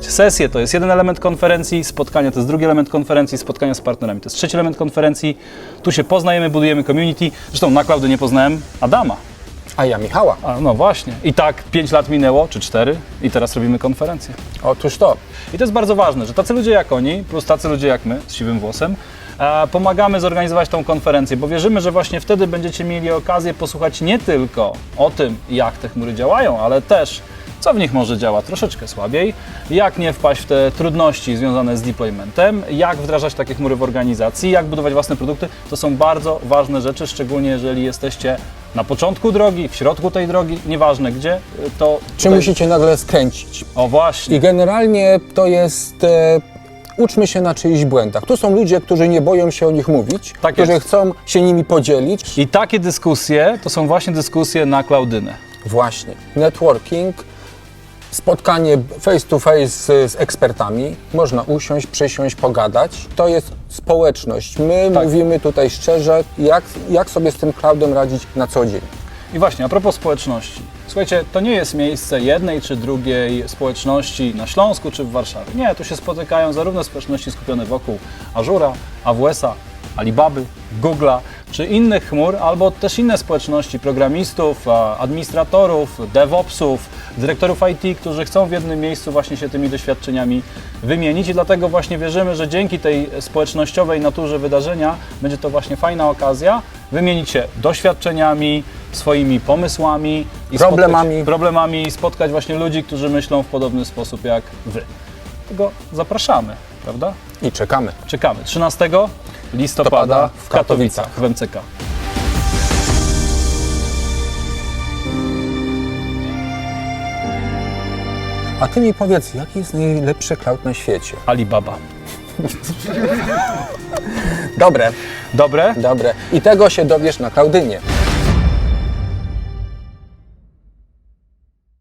Sesje to jest jeden element konferencji, spotkania to jest drugi element konferencji, spotkania z partnerami to jest trzeci element konferencji. Tu się poznajemy, budujemy community. Zresztą na Cloudy nie poznałem Adama. A ja Michała. A, no właśnie. I tak 5 lat minęło, czy 4 i teraz robimy konferencję. Otóż to. I to jest bardzo ważne, że tacy ludzie jak oni, plus tacy ludzie jak my, z siwym włosem, e, pomagamy zorganizować tą konferencję, bo wierzymy, że właśnie wtedy będziecie mieli okazję posłuchać nie tylko o tym, jak te chmury działają, ale też co w nich może działa troszeczkę słabiej, jak nie wpaść w te trudności związane z deploymentem, jak wdrażać takie chmury w organizacji, jak budować własne produkty. To są bardzo ważne rzeczy, szczególnie jeżeli jesteście na początku drogi, w środku tej drogi, nieważne gdzie, to... Czy tutaj- musicie nagle skręcić? O właśnie. I generalnie to jest. E, uczmy się na czyichś błędach. Tu są ludzie, którzy nie boją się o nich mówić, Tak którzy jest. chcą się nimi podzielić. I takie dyskusje to są właśnie dyskusje na Klaudynę. Właśnie. Networking, spotkanie face to face z, z ekspertami. Można usiąść, przysiąść, pogadać. To jest społeczność. My Tak. mówimy tutaj szczerze, jak, jak sobie z tym cloudem radzić na co dzień. I właśnie, a propos społeczności. Słuchajcie, to nie jest miejsce jednej czy drugiej społeczności na Śląsku czy w Warszawie. Nie, tu się spotykają zarówno społeczności skupione wokół Azura, AWS-a, Alibaby, Google'a czy innych chmur, albo też inne społeczności programistów, a, administratorów, DevOpsów, dyrektorów IT, którzy chcą w jednym miejscu właśnie się tymi doświadczeniami wymienić i dlatego właśnie wierzymy, że dzięki tej społecznościowej naturze wydarzenia będzie to właśnie fajna okazja wymienić się doświadczeniami, swoimi pomysłami i Problemami. spotkać, problemami i spotkać właśnie ludzi, którzy myślą w podobny sposób jak Wy. Tego zapraszamy, prawda? I czekamy. Czekamy. 13 listopada w Katowicach w MCK. A ty mi powiedz, jaki jest najlepszy cloud na świecie? Alibaba. Dobre, Dobre? dobre. I tego się dowiesz na Klaudynie.